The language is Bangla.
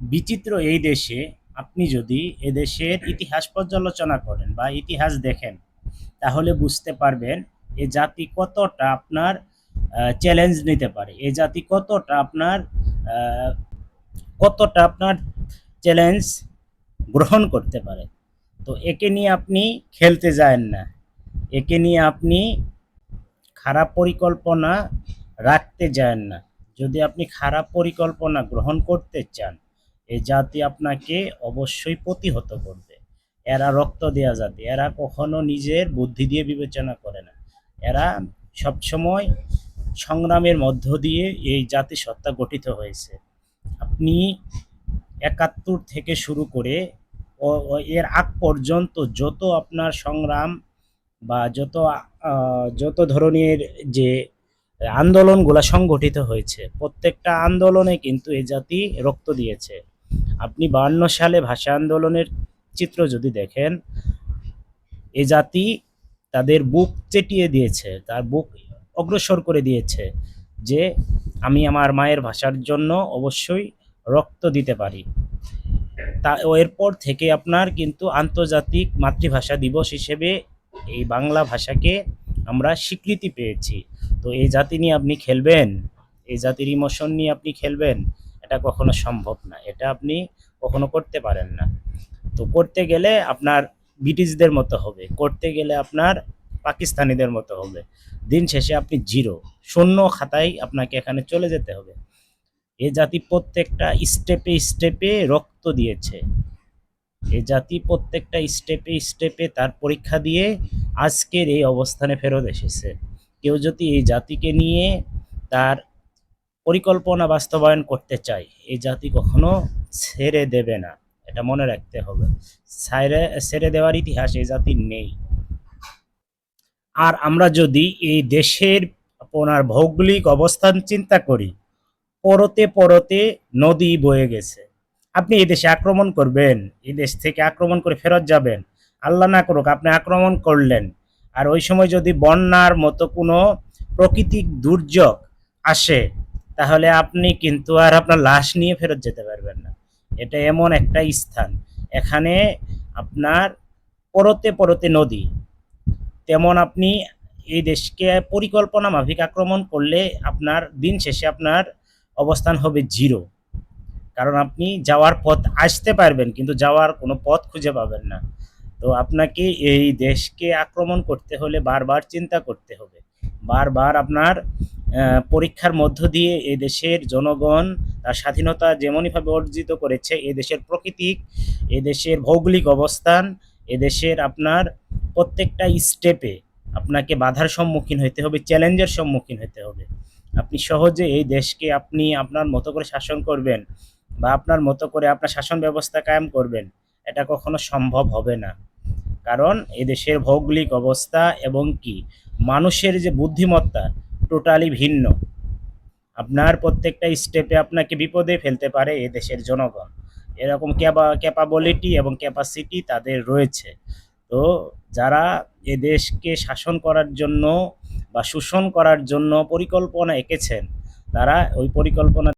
বিচিত্র এই দেশে আপনি যদি এদেশের ইতিহাস পর্যালোচনা করেন বা ইতিহাস দেখেন, তাহলে বুঝতে পারবেন এ জাতি কতটা আপনার চ্যালেঞ্জ নিতে পারে। এ জাতি কতটা আপনার কতটা আপনার চ্যালেঞ্জ গ্রহণ করতে পারে। তো একে নিয়ে আপনি খেলতে যায় না। একে নিয়ে আপনি খারাপ পরিকল্পনা রাখতে যান না। যদি আপনি খারাপ পরিকল্পনা গ্রহণ করতে চান এই জাতি আপনাকে অবশ্যই প্রতিহত করবে। এরা রক্ত দেয়া জাতি, এরা কখনো নিজের বুদ্ধি দিয়ে বিবেচনা করে না। এরা সবসময় সংগ্রামের মধ্য দিয়ে এই জাতিসত্তা গঠিত হয়েছে। আপনি একাত্তর থেকে শুরু করে এর আগ পর্যন্ত যত আপনার সংগ্রাম বা যত যত ধরনের যে আন্দোলনগুলো সংগঠিত হয়েছে, প্রত্যেকটা আন্দোলনে কিন্তু এ জাতি রক্ত দিয়েছে। আপনি বান্ন সালে ভাষা আন্দোলনের চিত্র যদি দেখেন, এ জাতি তাদের বুক চেটিয়ে দিয়েছে, তার বুক অগ্রসর করে দিয়েছে যে আমি আমার মায়ের ভাষার জন্য অবশ্যই রক্ত দিতে পারি। তা এরপর থেকে আপনার কিন্তু আন্তর্জাতিক মাতৃভাষা দিবস হিসেবে এই বাংলা ভাষাকে আমরা স্বীকৃতি পেয়েছি। তো এই জাতি নিয়ে আপনি খেলবেন এই জাতির ইমোশন নিয়ে আপনি খেলবেন এটা কখনো সম্ভব না, এটা আপনি কখনো করতে পারেন না। তো করতে গেলে আপনার ব্রিটিশদের মতো হবে, করতে গেলে আপনার পাকিস্তানিদের মতো হবে। দিন শেষে আপনি জিরো, শূন্য খাতায় আপনাকে এখানে চলে যেতে হবে। এ জাতি প্রত্যেকটা স্টেপে স্টেপে রক্ত দিয়েছে। এ জাতি প্রত্যেকটা স্টেপে স্টেপে তার পরীক্ষা দিয়ে আজকের এই অবস্থানে ফেরত এসেছে। কেউ যদি এই জাতিকে নিয়ে তার পরিকল্পনা বাস্তবায়ন করতে চাই। এই জাতি কখনো ছেড়ে দেবে না। এটা মনে রাখতে হবে। ছেড়ে ছেড়ে দেওয়ার ইতিহাস এই জাতির নেই। আর আমরা যদি এই দেশের আপনার ভৌগোলিক অবস্থান চিন্তা করি, পরতে পরতে নদী বয়ে গেছে। আপনি এই দেশে আক্রমণ করবেন, এই দেশ থেকে আক্রমণ করে ফেরত যাবেন। আল্লাহ না করুক, আপনি আক্রমণ করলেন। আর ওই সময় যদি বন্যার মতো কোনো প্রাকৃতিক দুর্যোগ আসে তাহলে আপনি কিন্তু আর আপনার লাশ নিয়ে ফেরত যেতে পারবেন না। এটা এমন একটা স্থান। এখানে আপনার পরতে পরতে নদী। তেমন আপনি এই দেশকে পরিকল্পনা মাফিক আক্রমণ করলে আপনার দিন শেষে আপনার অবস্থান হবে জিরো। কারণ আপনি যাওয়ার পথ আসতে পারবেন, কিন্তু যাওয়ার কোনো পথ খুঁজে পাবেন না। তো আপনাকে এই দেশকে আক্রমণ করতে হলে বারবার চিন্তা করতে হবে। বারবার আপনার পরীক্ষার মধ্য দিয়ে এই দেশের জনগণ তার স্বাধীনতা যেমনইভাবে অর্জিত করেছে এই দেশের প্রকৃতিক এই দেশের ভৌগোলিক অবস্থান এ দেশের আপনার প্রত্যেকটা স্টেপে আপনাকে বাধার সম্মুখীন হতে হবে, চ্যালেঞ্জের সম্মুখীন হতে হবে। আপনি সহজে এই দেশকে আপনি আপনার মতো করে শাসন করবেন বা আপনার মতো করে আপনার শাসন ব্যবস্থা কায়েম করবেন, এটা কখনো সম্ভব হবে না। কারণ এদেশের ভৌগোলিক অবস্থা এবং কি? মানুষের যে বুদ্ধিমত্তা টোটালি ভিন্ন। আপনার প্রত্যেকটা স্টেপে আপনাকে বিপদে ফেলতে পারে এ দেশের জনগণ। এরকম ক্যাপা ক্যাপাবিলিটি এবং ক্যাপাসিটি তাদের রয়েছে। তো যারা এ দেশকে শাসন করার জন্য বা শোষণ করার জন্য পরিকল্পনা এঁকেছেন, তারা ওই পরিকল্পনা